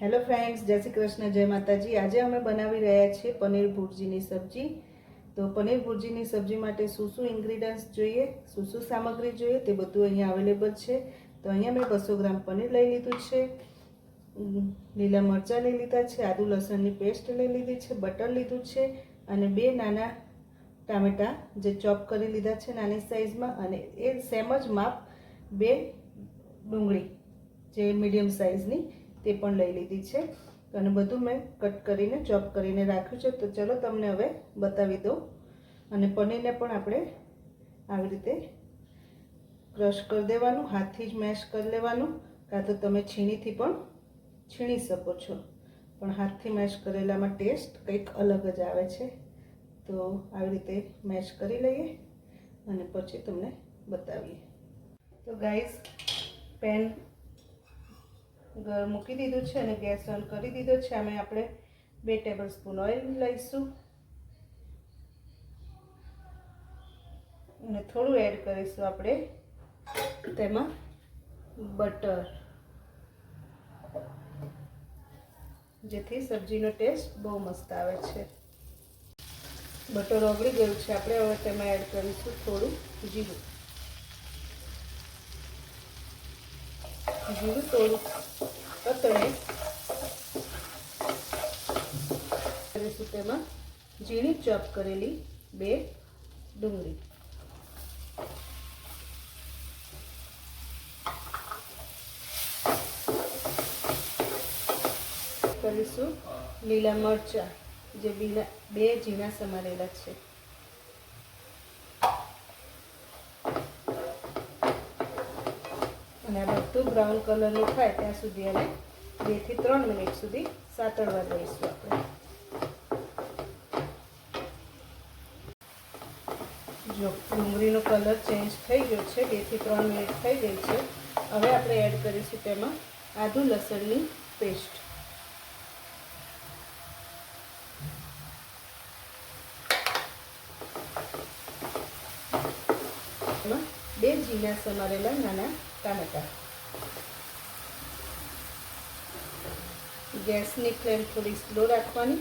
Hello friends જય શ્રી કૃષ્ણ, જય માતાજી. આજે અમે બનાવી રહ્યા છીએ પનીર ભુરજીની સબ્જી. તો પનીર ભુરજીની સબ્જી માટે શું શું ઇન્ગ્રીડિયન્ટ્સ જોઈએ, શું શું સામગ્રી જોઈએ, તે બધું અહીંયા અવેલેબલ છે. તો અહીંયા મેં બસો ગ્રામ પનીર લઈ લીધું છે. લીલા મરચાં લઈ લીધા છે, આદુ લસણની પેસ્ટ લઈ લીધી છે, બટર લીધું છે, અને બે નાના ટામેટાં જે ચોપ કરી લીધા છે નાની સાઇઝમાં અને એ સેમ જ માપ બે ડુંગળી, જે મીડિયમ સાઇઝની તે પણ લઈ લીધી છે. અને બધું મેં કટ કરીને, ચોપ કરીને રાખ્યું છે. તો ચલો તમને હવે બતાવી દઉં. અને પનીરને પણ આપણે આવી રીતે ક્રશ કરી દેવાનું, હાથથી જ મેશ કરી લેવાનું. કાં તો તમે છીણીથી પણ છીણી શકો છો. પણ હાથથી મેશ કરેલામાં ટેસ્ટ કંઈક અલગ જ આવે છે. તો આવી રીતે મેશ કરી લઈએ અને પછી તમને બતાવીએ. તો ગાઈસ, પેન મૂકી દીધું છે અને ગેસ ઓન કરી દીધો છે. આમે આપણે બે ટેબલ સ્પૂન ઓઇલ લઈશું. અને થોડું એડ કરીશું આપણે. તેમાં બટર જેથી સબ્જીનો ટેસ્ટ બહુ મસ્ત આવે છે. બટર ઓગળી ગયું છે. આપણે હવે તેમાં એડ કરીશું થોડું જીરું. જીરું થોડું કરીશું તેમાં ઝીણી ચોપ કરેલી બે ડુંગળી કરીશું લીલા મરચાં જે બીલા બે ઝીણા સમારેલા છે અને બધું બ્રાઉન કલરનું થાય ત્યાં સુધી એને બેથી ત્રણ મિનિટ સુધી સાતળવા દઈશું આપણે. જો ડુંગળીનો કલર ચેન્જ થઈ ગયો છે બેથી ત્રણ મિનિટ થઈ ગઈ છે, હવે આપણે એડ કરીશું તેમાં આદુ લસણની પેસ્ટ. બે જીના સમારેલા નાના ટામેટા ગેસની ફ્લેમ થોડી સ્લો રાખવાની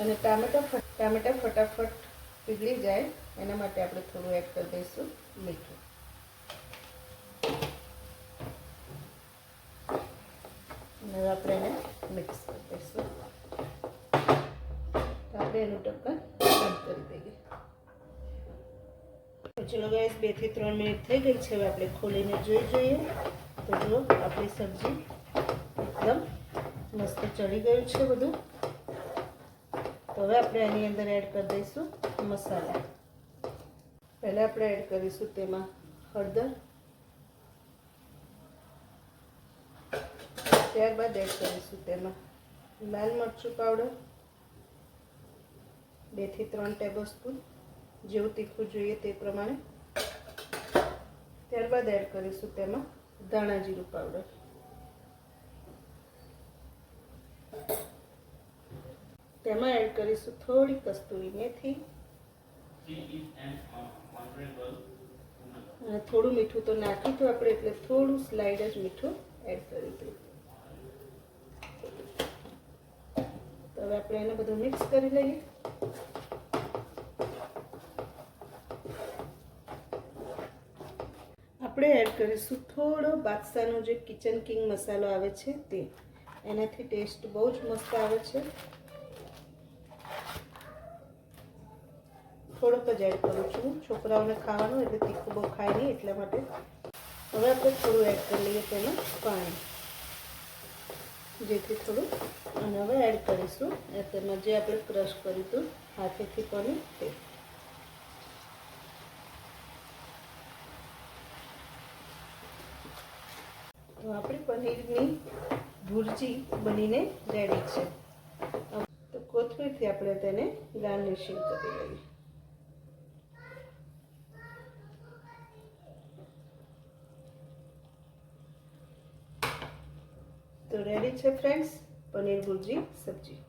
અને ટામેટા ટામેટા ફટાફટ પીગળી જાય. એના માટે આપણે થોડું એડ કરી દઈશું મીઠું. અને આપણે એને મિક્સ કરી દઈશું. આપણે એનું ઢક્કન બંધ કરી દઈએ ચલો ગાઈસ બેથી ત્રણ મિનિટ થઈ ગઈ છે, હવે આપણે ખોલીને જોઈ જોઈએ. તો જો, આપણી સબ્જી એકદમ મસ્ત ચડી ગયું છે બધું. તો હવે આપણે એની અંદર એડ કરી દઈશું મસાલા. પહેલાં આપણે એડ કરીશું તેમાં હળદર. ત્યારબાદ એડ કરીશું તેમાં લાલ મરચું પાવડર બેથી ત્રણ ટેબલ સ્પૂન જેવું તીખું જોઈએ તે પ્રમાણે. ત્યારબાદ એડ કરીશું તેમાં ધાણા જીરું પાવડર તેમાં એડ કરીશું થોડી કસ્તુરી મેથી. થોડું મીઠું તો નાખ્યું હતું આપણે એટલે થોડું સ્લાઇડ જ મીઠું એડ કરી દઉં તો હવે આપણે એને બધું મિક્સ કરી લઈએ. આપણે એડ કરીશું થોડો બાદશાહનો જે કિચન કિંગ મસાલો આવે છે તે. એનાથી ટેસ્ટ બહુ જ મસ્ત આવે છે. થોડોક જ એડ કરું છું. છોકરાઓને ખાવાનું એટલે તીખું બહુ ખાય નહીં એટલા માટે. હવે આપણે થોડું એડ કરી લઈએ તેમાં પાણી. જેથી થોડું અને હવે એડ કરીશું. તેમાં જે આપણે ક્રશ કર્યું હતું, હાથેથી પણ તે. તો આપણી પનીરની ભુરજી બનીને રેડી છે. તો કોથમીરથી આપણે તેને ગાર્નિશિંગ કરી લઈએ. તો રેડી છે ફ્રેન્ડ્સ પનીર ભુરજી સબ્જી.